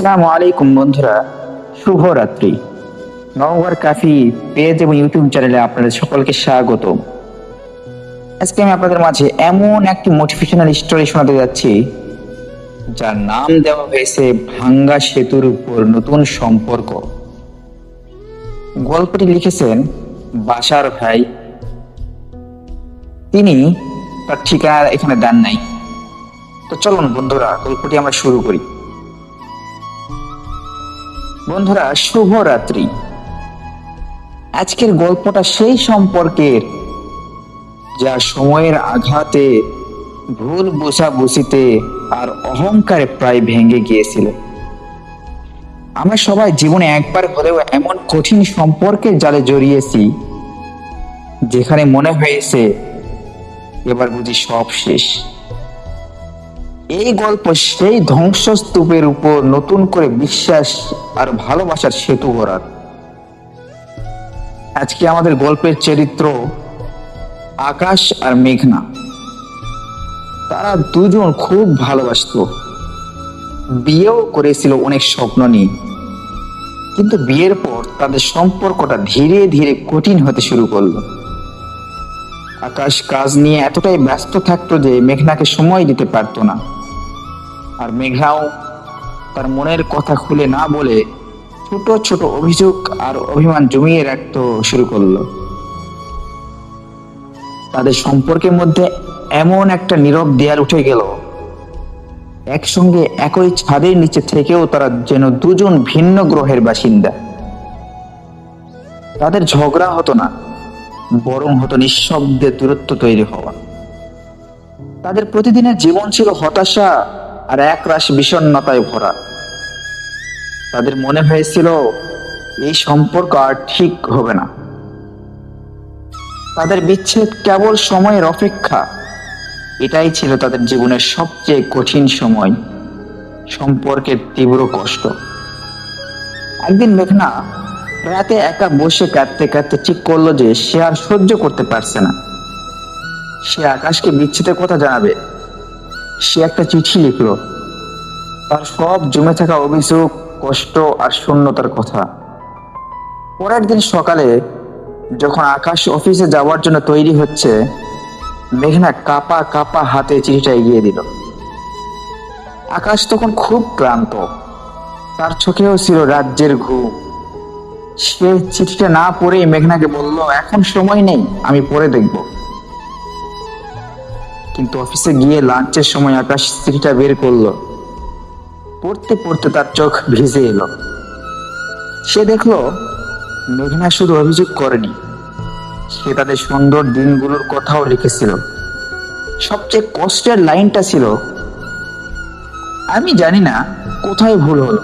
আসসালামু আলাইকুম বন্ধুরা, শুভরাত্রি। নওগার কাফি পেজ এবং ইউটিউব চ্যানেলে আপনাদের সকলকে স্বাগত আজকে আমি আপনাদের মাঝে এমন একটি মোটিভেশনাল স্টোরি শোনাতে যাচ্ছি, যার নাম দেওয়া হয়েছে ভাঙ্গা সেতুর উপর নতুন সম্পর্ক। গল্পটি লিখেছেন বাসার ভাই। তিনি তার ঠিকানা এখানে দেন নাই। তো চলুন বন্ধুরা, গল্পটি আমরা শুরু করি। বন্ধুরা শুভ রাত্রি আজকের গল্পটা সেই সম্পর্কের, যা সময়ের আঘাতে, ভুল বুঝাবুঝিতে আর অহংকারে প্রায় ভেঙে গিয়েছিল। আমরা সবাই জীবনে একবার হলেও এমন কঠিন সম্পর্কের জালে জড়িয়েছি, যেখানে মনে হয়েছে, এবার বুঝি সব শেষ। এই গল্প সেই ধ্বংসস্তূপের উপর নতুন করে বিশ্বাস আর ভালোবাসার সেতু গড়ার। আজকে আমাদের গল্পের চরিত্র আকাশ আর মেঘনা। তারা দুজন খুব ভালোবাসত। বিয়েও করেছিল অনেক স্বপ্ন নিয়ে। কিন্তু বিয়ের পর তাদের সম্পর্কটা ধীরে ধীরে কঠিন হতে শুরু করল। আকাশ কাজ নিয়ে এতটাই ব্যস্ত থাকতো যে মেঘনাকে সময় দিতে পারতো না। আর মেঘনাও তার মনের কথা খুলে না বলে ছোট ছোট অভিযোগ আর অভিমান জমিয়ে রাখতে শুরু করল। তাদের সম্পর্কের মধ্যে এমন একটা নীরব দেয়াল উঠে গেল। একসঙ্গে একই ছাদের নিচে থেকেও তারা যেন দুজন ভিন্ন গ্রহের বাসিন্দা। তাদের ঝগড়া হতো না, বরং হতো নিঃশব্দে দূরত্ব তৈরি হওয়া। তাদের প্রতিদিনের জীবন ছিল হতাশা আর একরাশ বিষণ্ণতায় ভরা। তাদের মনে হয়েছিল, এই সম্পর্ক আর ঠিক হবে না। তাদের বিচ্ছেদ কেবল সময়ের অপেক্ষা। এটাই ছিল তাদের জীবনের সবচেয়ে কঠিন সময়, সম্পর্কের তীব্র কষ্ট। একদিন মেঘনা রাতে একা বসে কাঁদতে কাঁদতে ঠিক করল যে সে আর সহ্য করতে পারছে না। সে আকাশকে বিচ্ছেদের কথা জানাবে। সে একটা চিঠি লিখলো। তার সব জমে থাকা অভিযোগ, কষ্ট আর শূন্যতার কথা। পরের দিন সকালে যখন আকাশ অফিসে যাওয়ার জন্য তৈরি হচ্ছে, মেঘনা কাপা কাপা হাতে চিঠিটা এগিয়ে দিল। আকাশ তখন খুব ক্লান্ত। তার চোখেও ছিল রাজ্যের ঘুম। সে চিঠিটা না পড়েই মেঘনাকে বলল, এখন সময় নেই, আমি পরে দেখব। কিন্তু অফিসে গিয়ে লাঞ্চের সময় আকাশ চিঠিটা বের করল। পড়তে পড়তে তার চোখ ভিজে এলো। সে দেখল, মেঘনা শুধু অভিযোগ করেনি। সে তাদের সুন্দর দিনগুলোর কথাও লিখেছিল। সবচেয়ে কষ্টের লাইনটা ছিল, আমি জানি না কোথায় ভুল হলো,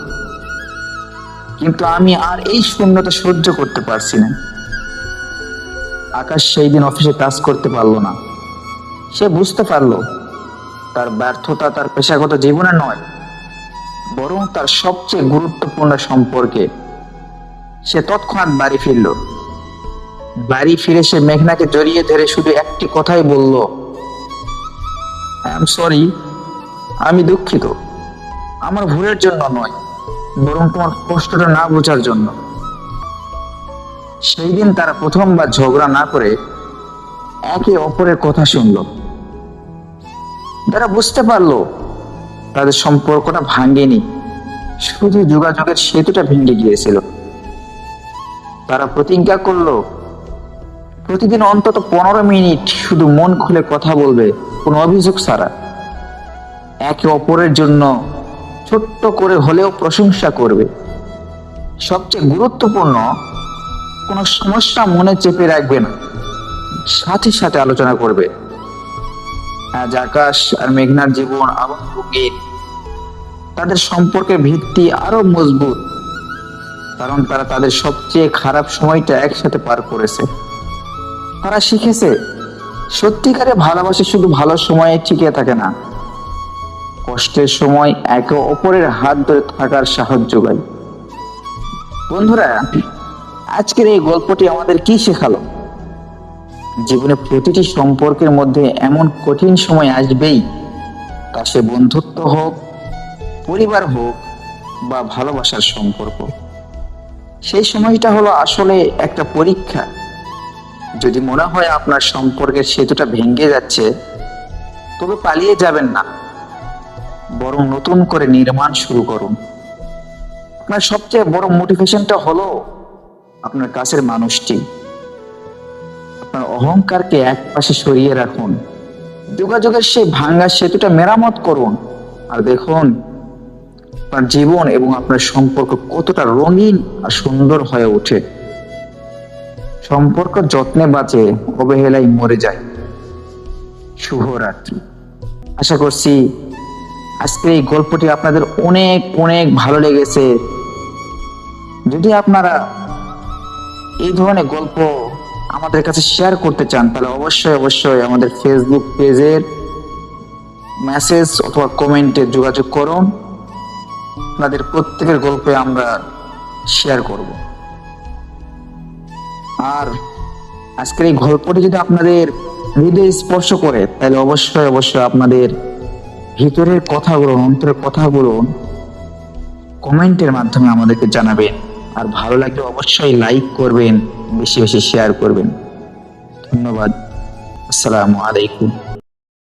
কিন্তু আমি আর এই শূন্যতা সহ্য করতে পারছি না। আকাশ সেই দিন অফিসে কাজ করতে পারল না। সে বুঝতে পারল তার ব্যর্থতা তার পেশাগত জীবনে নয়, বরং তার সবচেয়ে গুরুত্বপূর্ণ সম্পর্কে। সে তৎক্ষণাৎ বাড়ি ফিরল। বাড়ি ফিরে সে মেঘনাকে জড়িয়ে ধরে শুধু একটি কথাই বলল আই এম সরি আমি দুঃখিত। আমার ভুলের জন্য নয়, বরং তোমার কষ্টটা না বোঝার জন্য। সেই দিন তারা প্রথমবার ঝগড়া না করে একে অপরের কথা শুনল। তারা বুঝতে পারল তাদের সম্পর্কটা ভাঙেনি। শুধু যোগাযোগের সেতুটা ভেঙে গিয়েছিল। তারা প্রতিজ্ঞা করল, প্রতিদিন অন্তত পনেরো মিনিট শুধু মন খুলে কথা বলবে কোনো অভিযোগ ছাড়া। একে অপরের জন্য ছোট্ট করে হলেও প্রশংসা করবে। সবচেয়ে গুরুত্বপূর্ণ, কোনো সমস্যা মনে চেপে রাখবে না। সাথে সাথে আলোচনা করবে। আজ আকাশ আর মেঘনার জীবন আবার রঙিন তাদের সম্পর্কের ভিত্তি আরও মজবুত, কারণ তারা তাদের সবচেয়ে খারাপ সময়টা একসাথে পার করেছে। তারা শিখেছে, সত্যিকারে ভালোবাসা শুধু ভালো সময়ে টিকে থাকে না। কষ্টের সময় একে অপরের হাত ধরে থাকার সাহায্য যোগায়। বন্ধুরা, আজকের এই গল্পটি আমাদের কি শেখালো? জীবনে প্রতিটি সম্পর্কের মধ্যে এমন কঠিন সময় আসবেই। তা সে বন্ধুত্ব হোক, পরিবার হোক বা ভালোবাসার সম্পর্ক। সেই সময়টা হলো আসলে একটা পরীক্ষা। যদি মনে হয় আপনার সম্পর্কের সেতুটা ভেঙে যাচ্ছে, তবে পালিয়ে যাবেন না। বরং নতুন করে নির্মাণ শুরু করুন। আপনার সবচেয়ে বড় মোটিভেশনটা হলো আপনার কাছের মানুষটি। আপনার অহংকারকে এক পাশে সরিয়ে রাখুন। যোগাযোগের সেই ভাঙ্গা সেতুটা মেরামত করুন। আর দেখুন, আপনার জীবন এবং আপনার সম্পর্ক কতটা রঙিন আর সুন্দর হয়ে ওঠে। সম্পর্ক যত্নে বাঁচে, অবহেলায় মরে যায়। শুভরাত্রি। আশা করছি আজকের এই গল্পটি আপনাদের অনেক অনেক ভালো লেগেছে। যদি আপনারা এই ধরনের গল্প আমাদের কাছে শেয়ার করতে চান, তাহলে অবশ্যই অবশ্যই আমাদের ফেসবুক পেজের মেসেজ অথবা কমেন্টে যোগাযোগ করুন। আপনাদের প্রত্যেকের গল্পে আমরা শেয়ার করব। আর আজকের এই গল্পটি যদি আপনাদের হৃদয় স্পর্শ করে, তাহলে অবশ্যই অবশ্যই আপনাদের ভিতরের কথাগুলো, অন্তরের কথাগুলো কমেন্টের মাধ্যমে আমাদেরকে জানাবেন। আর ভালো লাগলে অবশ্যই লাইক করবেন বেশি বেশি শেয়ার করবেন। ধন্যবাদ। আসসালামু আলাইকুম।